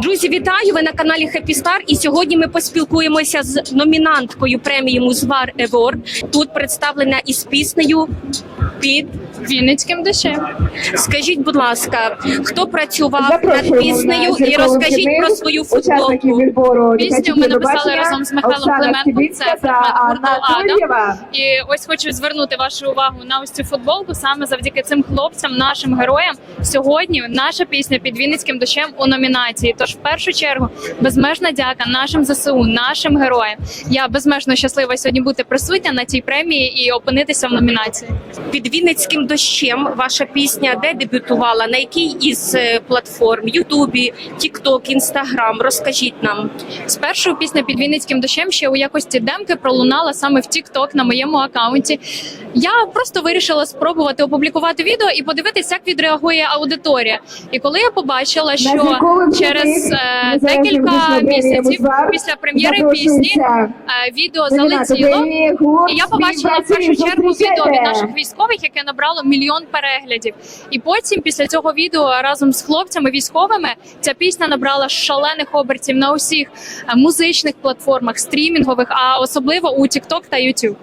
Друзі, вітаю! Ви на каналі Happy Star І сьогодні ми поспілкуємося з номінанткою премії Музвар Еворд. Тут представлена із піснею під Вінницьким дощем. Скажіть, будь ласка, хто працював над піснею на і розкажіть про свою футболку. відбору Пісню ми написали разом з Михайлом Клименком, це та гурту. І ось хочу звернути вашу увагу на ось цю футболку. Саме завдяки цим хлопцям, нашим героям. Сьогодні наша пісня під Вінницьким дощем у номінації. Тож, в першу чергу, безмежна дяка нашим ЗСУ, нашим героям. Я безмежно щаслива сьогодні бути присутня на цій премії і опинитися в номінації. Під Вінницьким дощем ваша пісня де дебютувала? На якій із е, платформ? Ютубі, Тікток, Інстаграм? Розкажіть нам. Спершу пісня під Вінницьким дощем ще у якості демки пролунала саме в TikTok на моєму акаунті. Я просто вирішила спробувати опублікувати відео і подивитися, як відреагує аудиторія. І коли я побачила, що через е, декілька місяців після прем'єри пісні е, відео залетіло. І я побачила в першу чергу відео від наших військових, яке набрало мільйон переглядів. І потім, після цього відео, разом з хлопцями військовими, ця пісня набрала шалених обертів на усіх е, музичних платформах, стрімінгових, а особливо у TikTok та YouTube.